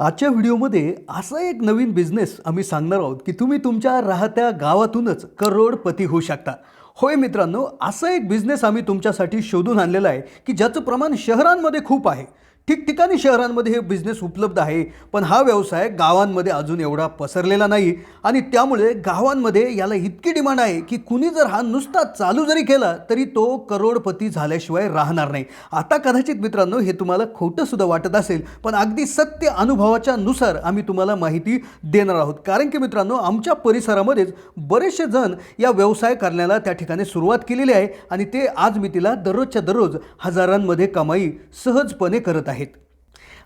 आजच्या व्हिडिओमध्ये असा एक नवीन बिझनेस आम्ही सांगणार आहोत की तुम्ही तुमच्या राहत्या गावातूनच करोडपती होऊ शकता. होय मित्रांनो असा एक बिझनेस आम्ही तुमच्यासाठी शोधून आणलेला आहे की ज्याचं प्रमाण शहरांमध्ये खूप आहे. ठिकठिकाणी शहरांमध्ये हे बिझनेस उपलब्ध आहे पण हा व्यवसाय गावांमध्ये अजून एवढा पसरलेला नाही. आणि त्यामुळे गावांमध्ये याला इतकी डिमांड आहे की कुणी जर हा नुसता चालू जरी केला तरी तो करोडपती झाल्याशिवाय राहणार नाही. आता कदाचित मित्रांनो हे तुम्हाला खोटं सुद्धा वाटत असेल पण अगदी सत्य अनुभवाच्या नुसार आम्ही तुम्हाला माहिती देणार आहोत. कारण की मित्रांनो आमच्या परिसरामध्येच बरेचसे जण या व्यवसाय करण्याला त्या ठिकाणी सुरुवात केलेली आहे आणि ते आज मी तिला दररोजच्या दररोज हजारांमध्ये कमाई सहजपणे करत आहेत.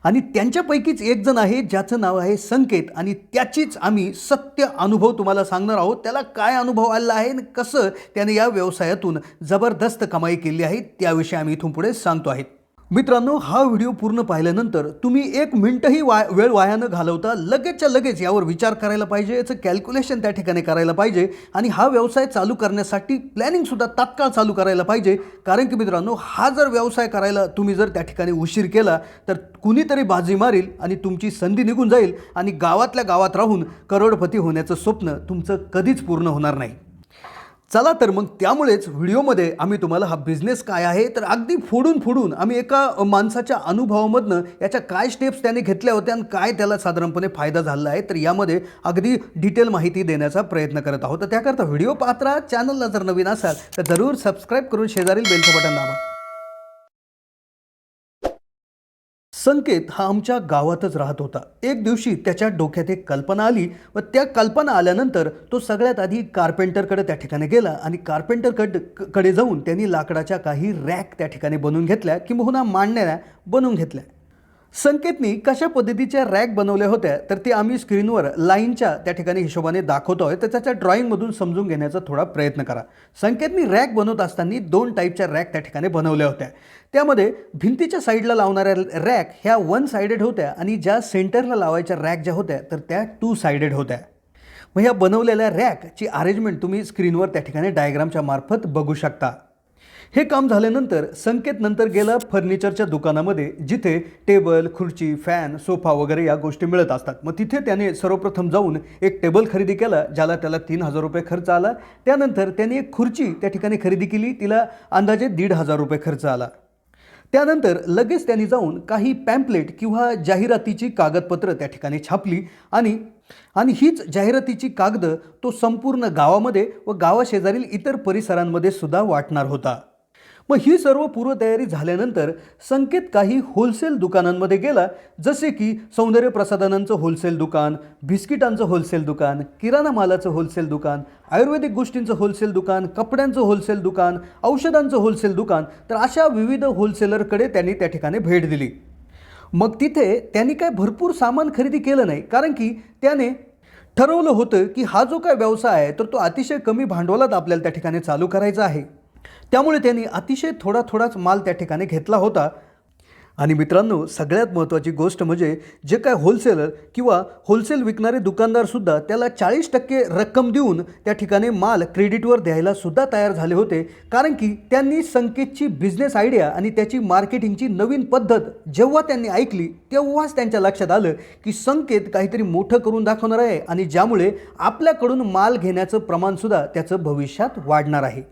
आणि त्यांच्यापैकीच एक जण आहे ज्याचं नाव आहे संकेत. आणि त्याचीच आम्ही सत्य अनुभव तुम्हाला सांगणार आहोत. त्याला काय अनुभव आलेला आहे आणि कसं त्याने या व्यवसायातून जबरदस्त कमाई केली आहे त्याविषयी आम्ही इथून पुढे सांगतो आहे. मित्रांनो हा व्हिडिओ पूर्ण पाहिल्यानंतर तुम्ही एक मिनटंही वा वेळ वाया न घालवता लगेचच्या लगेच यावर विचार करायला पाहिजे याचं कॅल्क्युलेशन त्या ठिकाणी करायला पाहिजे आणि हा व्यवसाय चालू करण्यासाठी प्लॅनिंगसुद्धा तात्काळ चालू करायला पाहिजे. कारण की मित्रांनो हा जर व्यवसाय करायला तुम्ही जर त्या ठिकाणी उशीर केला तर कुणीतरी बाजी मारील आणि तुमची संधी निघून जाईल आणि गावातल्या गावात राहून करोडपती होण्याचं स्वप्न तुमचं कधीच पूर्ण होणार नाही. चला तर मग त्यामुळेच व्हिडिओमध्ये आम्ही तुम्हाला हा बिझनेस काय आहे तर अगदी फोडून फोडून आम्ही एका माणसाच्या अनुभवामधनं याच्या काय स्टेप्स त्याने घेतल्या होत्या आणि काय त्याला साधारणपणे फायदा झाला आहे तर यामध्ये अगदी डिटेल माहिती देण्याचा प्रयत्न करत आहोत. तर त्याकरता व्हिडिओ पात्रा चॅनलला जर नवीन असाल तर जरूर सबस्क्राईब करून शेजारील बेलचं बटन दाबा. संकेत हा आमच्या गावातच राहत होता. एक दिवशी त्याच्या डोक्यात एक कल्पना आली व त्या कल्पना आल्यानंतर तो सगळ्यात आधी कार्पेंटरकडे त्या ठिकाणी गेला आणि कार्पेंटरकडकडे जाऊन त्यांनी लाकडाच्या काही रॅक त्या ठिकाणी बनवून घेतल्या किंबहुना मांडण्या बनवून घेतल्या. संकेतनी कशा पद्धतीच्या रॅक बनवल्या होत्या तर ते आम्ही स्क्रीनवर लाईनच्या त्या ठिकाणी हिशोबाने दाखवतो आहे तर त्याच्या ड्रॉईंगमधून समजून घेण्याचा थोडा प्रयत्न करा. संकेतनी रॅक बनवत असताना दोन टाईपच्या रॅक त्या ठिकाणी बनवल्या होत्या. त्यामध्ये भिंतीच्या साईडला लावणाऱ्या रॅक ह्या वन सायडेड होत्या आणि ज्या सेंटरला लावायच्या रॅक ज्या होत्या तर त्या टू सायडेड होत्या. मग ह्या बनवलेल्या रॅकची अरेंजमेंट तुम्ही स्क्रीनवर त्या ठिकाणी डायग्रामच्या मार्फत बघू शकता. हे काम झाल्यानंतर संकेत नंतर गेला फर्निचरच्या दुकानामध्ये जिथे टेबल खुर्ची फॅन सोफा वगैरे या गोष्टी मिळत असतात. मग तिथे त्याने सर्वप्रथम जाऊन एक टेबल खरेदी केला ज्याला त्याला तीन हजार रुपये खर्च आला. त्यानंतर त्याने एक खुर्ची त्या ठिकाणी खरेदी केली तिला अंदाजे दीड हजार रुपये खर्च आला. त्यानंतर लगेच त्यांनी जाऊन काही पॅम्पलेट किंवा जाहिरातीची कागदपत्र त्या ठिकाणी छापली आणि आणि हीच जाहिरातीची कागद तो संपूर्ण गावामध्ये व गावाशेजारील इतर परिसरांमध्ये सुद्धा वाटणार होता. मग ही सर्व पूर्वतयारी झाल्यानंतर संकेत काही होलसेल दुकानांमध्ये गेला जसे की सौंदर्य प्रसाधनांचं होलसेल दुकान बिस्किटांचं होलसेल दुकान किराणा मालाचं होलसेल दुकान आयुर्वेदिक गोष्टींचं होलसेल दुकान कपड्यांचं होलसेल दुकान औषधांचं होलसेल दुकान तर अशा विविध होलसेलरकडे त्यांनी त्या ठिकाणी भेट दिली. मग तिथे त्यांनी काय भरपूर सामान खरेदी केलं नाही कारण की त्याने ठरवलं होतं की हा जो काय व्यवसाय आहे तर तो अतिशय कमी भांडवलात आपल्याला त्या ठिकाणी चालू करायचा आहे. त्यामुळे त्यांनी अतिशय थोडा थोडाच माल त्या ठिकाणी घेतला होता. आणि मित्रांनो सगळ्यात महत्त्वाची गोष्ट म्हणजे जे काय होलसेलर किंवा होलसेल विकणारे दुकानदारसुद्धा त्याला चाळीस टक्के रक्कम देऊन त्या ठिकाणी माल क्रेडिटवर द्यायला सुद्धा तयार झाले होते. कारण की त्यांनी संकेतची बिझनेस आयडिया आणि त्याची मार्केटिंगची नवीन पद्धत जेव्हा त्यांनी ऐकली तेव्हाच त्यांच्या लक्षात आलं की संकेत काहीतरी मोठं करून दाखवणार आहे आणि ज्यामुळे आपल्याकडून माल घेण्याचं प्रमाणसुद्धा त्याचं भविष्यात वाढणार आहे.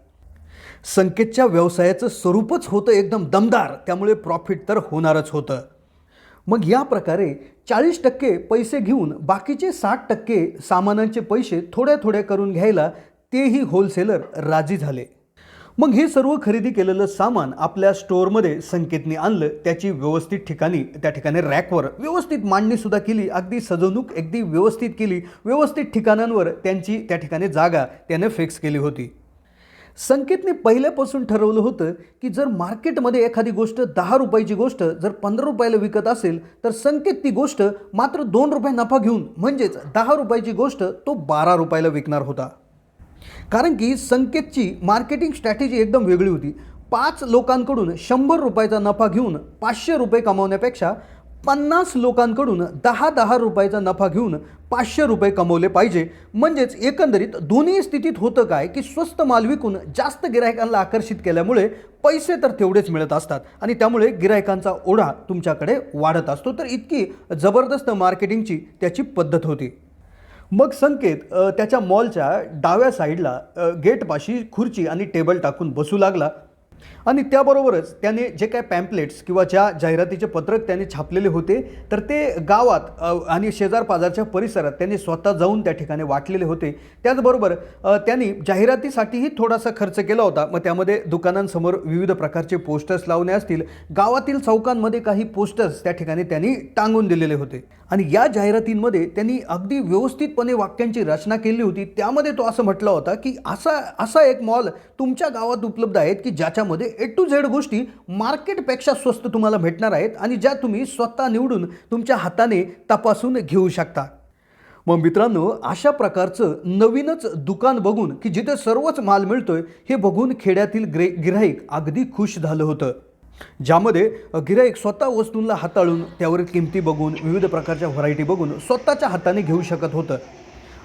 संकेतच्या व्यवसायाचं स्वरूपच होतं एकदम दमदार. त्यामुळे प्रॉफिट तर होणारच होतं. मग या प्रकारे चाळीस टक्के पैसे घेऊन बाकीचे साठ टक्के सामानांचे पैसे थोड्या थोड्या करून घ्यायला तेही होलसेलर राजी झाले. मग हे सर्व खरेदी केलेलं सामान आपल्या स्टोअरमध्ये संकेतने आणलं. त्याची व्यवस्थित ठिकाणी त्या ठिकाणी रॅकवर व्यवस्थित मांडणीसुद्धा केली. अगदी सजवणूक अगदी व्यवस्थित केली. व्यवस्थित ठिकाणांवर त्यांची त्या ठिकाणी जागा त्याने फिक्स केली होती. संकेतने पहिल्यापासून ठरवलं होतं की जर मार्केटमध्ये एखादी गोष्ट दहा रुपयाची गोष्ट जर पंधरा रुपयाला विकत असेल तर संकेत ती गोष्ट मात्र दोन रुपये नफा घेऊन म्हणजेच दहा रुपयाची गोष्ट तो बारा रुपयाला विकणार होता. कारण की संकेतची मार्केटिंग स्ट्रॅटेजी एकदम वेगळी होती. पाच लोकांकडून शंभर रुपयाचा नफा घेऊन पाचशे रुपये कमावण्यापेक्षा पन्नास लोकांकडून दहा दहा रुपयाचा नफा घेऊन पाचशे रुपये कमवले पाहिजे. म्हणजेच एकंदरीत दोन्ही स्थितीत होतं काय की स्वस्त माल विकून जास्त गिरायकांना आकर्षित केल्यामुळे पैसे तर तेवढेच मिळत असतात आणि त्यामुळे गिरायकांचा ओढा तुमच्याकडे वाढत असतो. तर इतकी जबरदस्त मार्केटिंगची त्याची पद्धत होती. मग संकेत त्याच्या मॉलच्या डाव्या साईडला गेटपाशी खुर्ची आणि टेबल टाकून बसू लागला. आणि त्याबरोबरच त्याने जे काय पॅम्पलेट्स किंवा ज्या जाहिरातीचे पत्रक त्याने छापलेले होते तर ते गावात आणि शेजार पाजारच्या परिसरात त्यांनी स्वतः जाऊन त्या ठिकाणी वाटलेले होते. त्याचबरोबर त्यांनी जाहिरातीसाठीही थोडासा खर्च केला होता. मग त्यामध्ये दुकानांसमोर विविध प्रकारचे पोस्टर्स लावणे असतील. गावातील चौकांमध्ये काही पोस्टर्स त्या ठिकाणी त्यांनी टांगून दिलेले होते. आणि या जाहिरातींमध्ये त्यांनी अगदी व्यवस्थितपणे वाक्यांची रचना केली होती. त्यामध्ये तो असं म्हटला होता की असा असा एक मॉल तुमच्या गावात उपलब्ध आहेत की ज्याच्यामध्ये ए टू झेड गोष्टी मार्केटपेक्षा स्वस्त तुम्हाला भेटणार आहेत आणि ज्या तुम्ही स्वतः निवडून तुमच्या हाताने तपासून घेऊ शकता. मग मित्रांनो अशा प्रकारचं नवीनच दुकान बघून की जिथे सर्वच माल मिळतोय हे बघून खेड्यातील ग्रे गिऱ्हाईक अगदी खुश झालं होतं. ज्यामध्ये गिराईक स्वतः वस्तूंना हाताळून त्यावरील किमती बघून विविध प्रकारच्या व्हरायटी बघून स्वतःच्या हाताने घेऊ शकत होतं.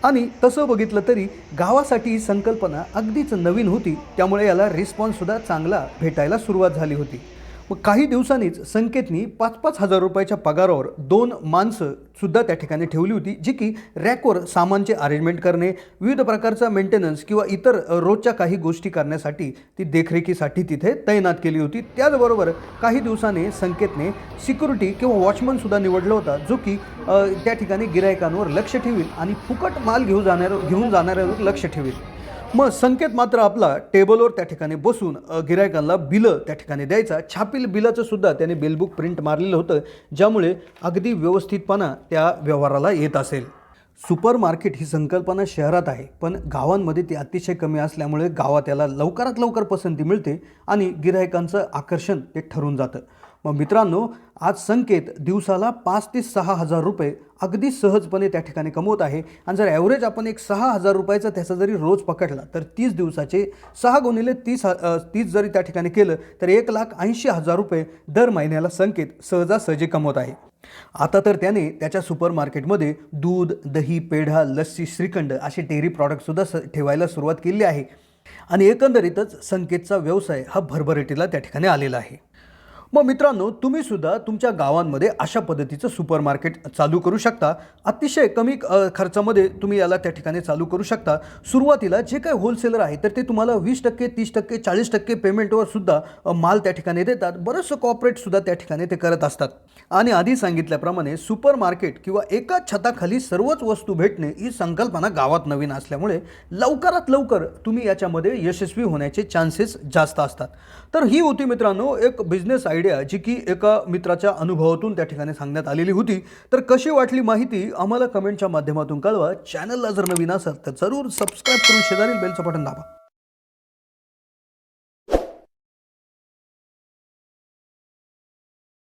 आणि तसं बघितलं तरी गावासाठी ही संकल्पना अगदीच नवीन होती. त्यामुळे याला रिस्पॉन्ससुद्धा चांगला भेटायला सुरुवात झाली होती. मग काही दिवसांनीच संकेतनी पाच पाच हजार रुपयाच्या पगारावर दोन माणसं सुद्धा त्या ठिकाणी ठेवली होती जी की रॅकवर सामानचे अरेंजमेंट करणे विविध प्रकारचा मेंटेनन्स किंवा इतर रोजच्या काही गोष्टी करण्यासाठी ती देखरेखीसाठी तिथे तैनात केली होती. त्याचबरोबर काही दिवसाने संकेतने सिक्युरिटी किंवा वॉचमनसुद्धा निवडला होता जो की त्या ठिकाणी गिरायकांवर लक्ष ठेवील आणि फुकट माल घेऊन जाणार घेऊन जाणाऱ्यावर लक्ष ठेवील. मग संकेत मात्र आपला टेबलवर त्या ठिकाणी बसून गिरायकांना बिलं त्या ठिकाणी द्यायचा. छापील बिलाचं सुद्धा त्याने बिलबुक प्रिंट मारलेलं होतं ज्यामुळे अगदी व्यवस्थितपणा त्या व्यवहाराला येत असेल. सुपर मार्केट ही संकल्पना शहरात आहे पण गावांमध्ये ती अतिशय कमी असल्यामुळे गावात याला लवकरात लवकर पसंती मिळते आणि गिरायकांचं आकर्षण ते ठरून जातं. मग मित्रांनो आज संकेत दिवसाला पाच ते सहा हजार रुपये अगदी सहजपणे त्या ठिकाणी कमवत आहे. आणि जर ॲव्हरेज आपण एक सहा हजार रुपयाचा त्याचा जरी रोज पकडला तर तीस दिवसाचे सहा गुणिले तीस ह- तीस जरी त्या ठिकाणी केलं तर एक लाख ऐंशी हजार रुपये दर महिन्याला संकेत सहजासहजी कमवत आहे. आता तर त्याने त्याच्या सुपर मार्केटमध्ये दूध दही पेढा लस्सी श्रीखंड असे डेअरी प्रॉडक्टसुद्धा स ठेवायला सुरुवात केली आहे. आणि एकंदरीतच संकेतचा व्यवसाय हा भरभराटीला त्या ठिकाणी आलेला आहे. मग मित्रांनो तुम्ही सुद्धा तुमच्या गावांमध्ये अशा पद्धतीचं सुपर मार्केट चालू करू शकता. अतिशय कमी खर्चामध्ये तुम्ही याला त्या ठिकाणी चालू करू शकता. सुरुवातीला जे काही होलसेलर आहे तर ते तुम्हाला वीस टक्के तीस टक्के चाळीस टक्के पेमेंटवर सुद्धा माल त्या ठिकाणी देतात. बरंचसं कॉपरेटसुद्धा त्या ठिकाणी ते करत असतात. आणि आधी सांगितल्याप्रमाणे सुपर मार्केट किंवा एकाच छताखाली सर्वच वस्तू भेटणे ही संकल्पना गावात नवीन असल्यामुळे लवकरात लवकर तुम्ही याच्यामध्ये यशस्वी होण्याचे चान्सेस जास्त असतात. तर ही होती मित्रांनो एक बिझनेस आयडिया जी की एका मित्राच्या अनुभवातून त्या ठिकाणी सांगण्यात आलेली होती. तर कशी वाटली माहिती आम्हाला कमेंटच्या माध्यमातून कळवा. चॅनलला जर नवीन असाल तर जरूर सबस्क्राईब करून शेजारील बेलचं बटन दाबा.